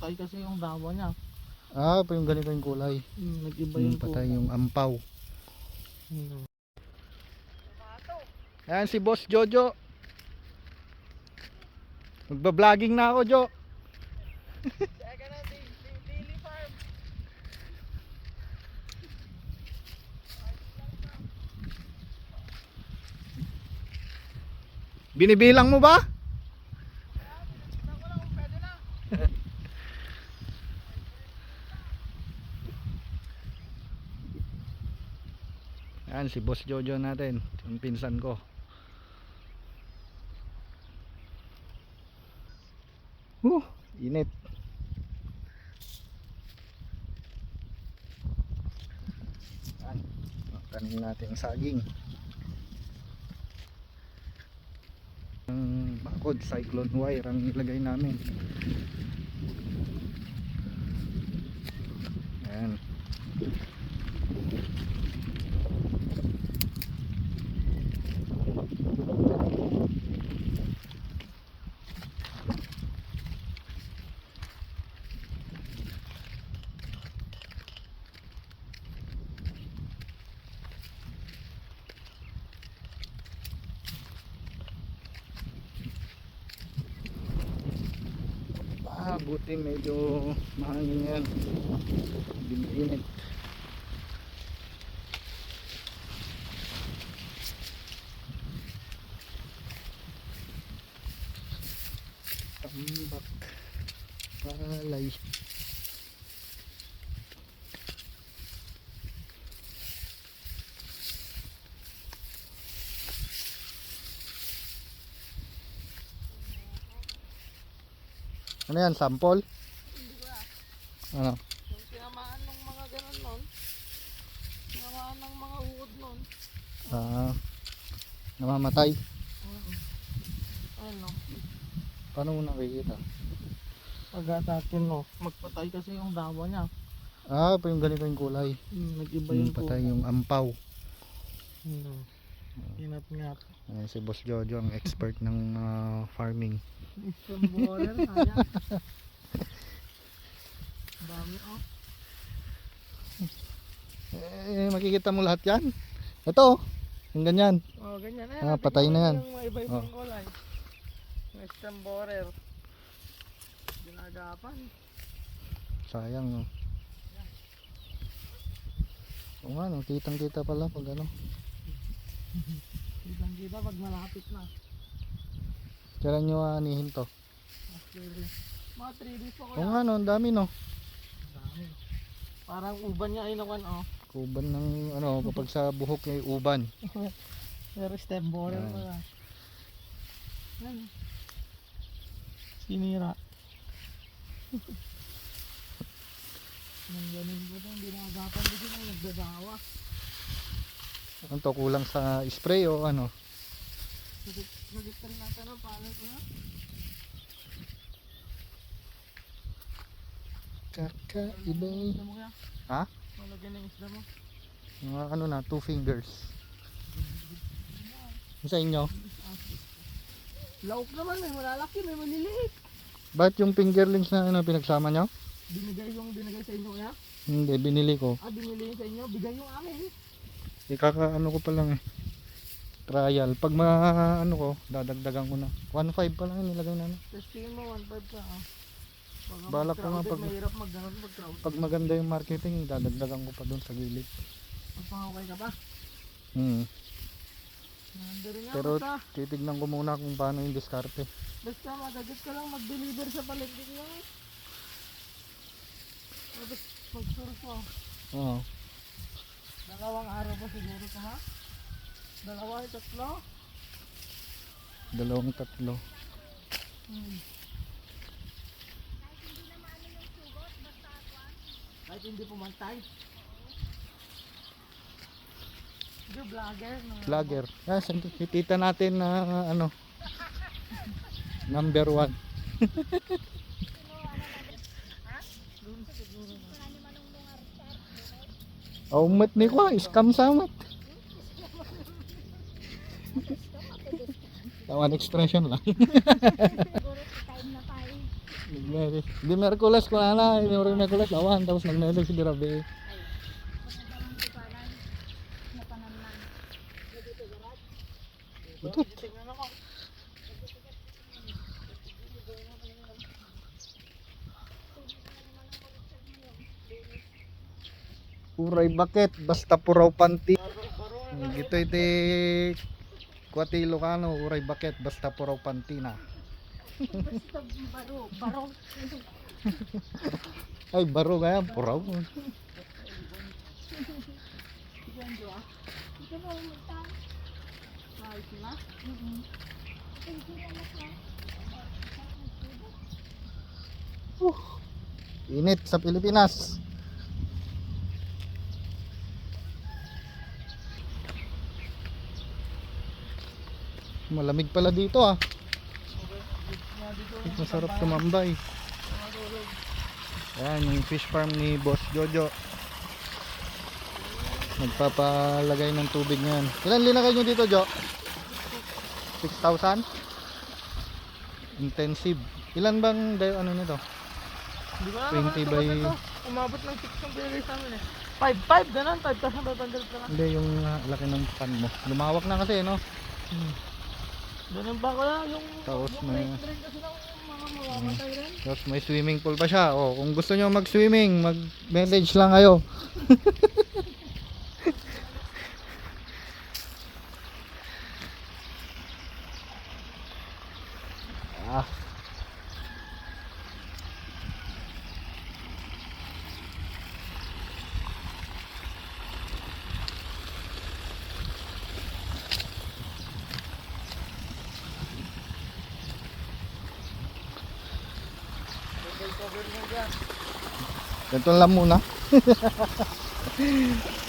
Magpatay kasi yung dawa niya. Ah, pa yung ganito yung kulay. Hmm, nag-iba Yung yung patay kulay. yung ampaw. Hmm. Ayan si Boss Jojo. Magba-vlogging na ako, Jo. Binibilang mo ba? Yan si Boss Jojo natin, yung pinsan ko. Uh, init. Yan. Tanim natin saging. Ang bakod, cyclone wire ang ilagay namin. Yan. Ah, buti medyo mahangin yan. Hindi mainit. Tambak. Palay. Ano yan? Sample? Ano? Yung tinamaan ng mga ganun nun. Tinamaan ng mga uod nun. Ah, namamatay. Ano? Paano mo nakikita? Pag-atakin no. Magpatay kasi yung dawa niya. Ah, pa yung ganito yung kulay. Hmm, nag-iba Yung yung patay kulay. yung ampaw. Hmm. Inat-ngat. Ayan, si Boss Jojo ang expert ng ah, farming. Isang borer. Ayan. Dami oh. Eh, makikita mo lahat yan. Ito, oh. yung ganyan. Oh, ganyan. Ah, patay na yan. Yung iba-ibang Oh. kulay. Western borer. Ginagapan. Sayang, no. Oo nga, no. Kitang kita pala pag ano. Kitang kita pag malapit na. Kailan nyo anihin to? Actually. Mga 3 days pa ko Oo nga, no. Ang dami, no. Dami. Parang uban niya inawan oh. Kuban ng, ano, kapag sa buhok ay uban. Pero stem borer Yan. pala. Yan. Sinira. Nang ganun ko itong dinagapan ko sila nagdadawa. Ano to, kulang sa spray o ano? Rin natin ang palad na. Kakaiba. Ha? Malagyan ng isda mo. Mga ano na, two fingers. Sa inyo? Laok naman, may malalaki, may maliliit. Ba't yung fingerlings na ano, pinagsama nyo? Binigay yung binigay sa inyo kaya? Hindi, binili ko. Ah, binili sa inyo, bigay yung amin. Ikaka ano ko pa lang eh. Trial. Pag ma ano ko, dadagdagan ko na. 1.5 pa lang nilagay namin. Testingin mo, 1.5 ka ah. Balak ko nga pag- mag pag maganda yung marketing, dadagdagan ko pa doon sa gilid. Magpangaway ka pa. Hmm. Pero basta, titignan ko muna kung paano yung diskarte. basta madagot ka lang mag-deliver sa palengke nyo. Tapos mag-source mo. Oo. Dalawang araw pa siguro ka ha? Dalawa, tatlo? Dalawang tatlo. Hmm. Kahit hindi pumantay. Hindi, vlogger. No? Vlogger. Ah, saan to? Tita natin na ano. Number one. Oh, umat ni ko, scam samat. Tawan expression lang. Siguro time na tayo Nagmeri. Di Merkules ko na na. Di Merkules awan. Tapos nagmeri si Dirabe. Ito. Puray bakit. Basta puraw panti. Gito iti Kuwati Ilocano, uray bakit basta puraw panti na. Baro, baro. Ay, baro kaya, puraw. Na. Init sa Pilipinas. Malamig pala dito ah. Masarap tumambay. Ayan yung fish farm ni Boss Jojo. Nagpapalagay ng tubig ngayon. Ilan linakay nyo dito, Jo? 6,000? Intensive. Ilan bang dayo ano nito? Di ba 20 by- Umabot ng 6 yung binigay sa amin eh. 5, 5, ganun. 5,500 ka lang. Hindi, yung ah, laki ng pan mo. Lumawak na kasi, no? Ganun ba ko lang yung... Tapos may- rin. Tapos may swimming pool pa siya. O, kung gusto nyo mag-swimming, mag-message lang kayo. Ganito lang muna.